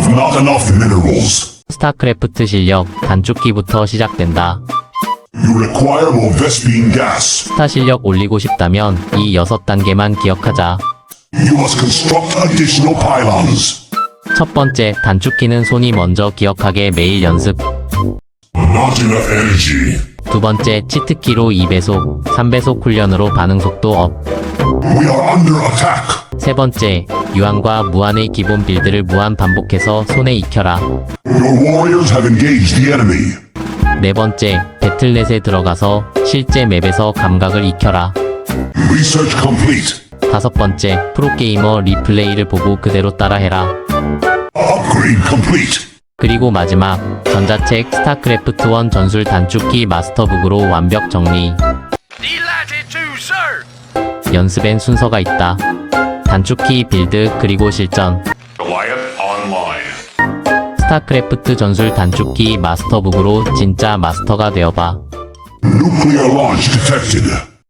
Have not enough minerals. 스타크래프트 실력 단축키부터 시작된다. You require more Vespine gas. 스타 실력 올리고 싶다면 이 6단계만 기억하자. You must construct additional pylons. 첫 번째, 단축키는 손이 먼저 기억하게 매일 연습. Not enough energy. 두 번째, 치트키로 2배속, 3배속 훈련으로 반응 속도 업. We are under attack. 세 번째, 유한과 무한의 기본 빌드를 무한 반복해서 손에 익혀라. Your warriors have engaged the enemy. 네 번째, 배틀넷에 들어가서 실제 맵에서 감각을 익혀라. Research complete. 다섯 번째, 프로게이머 리플레이를 보고 그대로 따라해라. Upgrade complete. 그리고 마지막, 전자책 스타크래프트 1 전술 단축키 마스터북으로 완벽 정리. 연습엔 순서가 있다. 단축키 빌드 그리고 실전. 스타크래프트 전술 단축키 마스터북으로 진짜 마스터가 되어봐.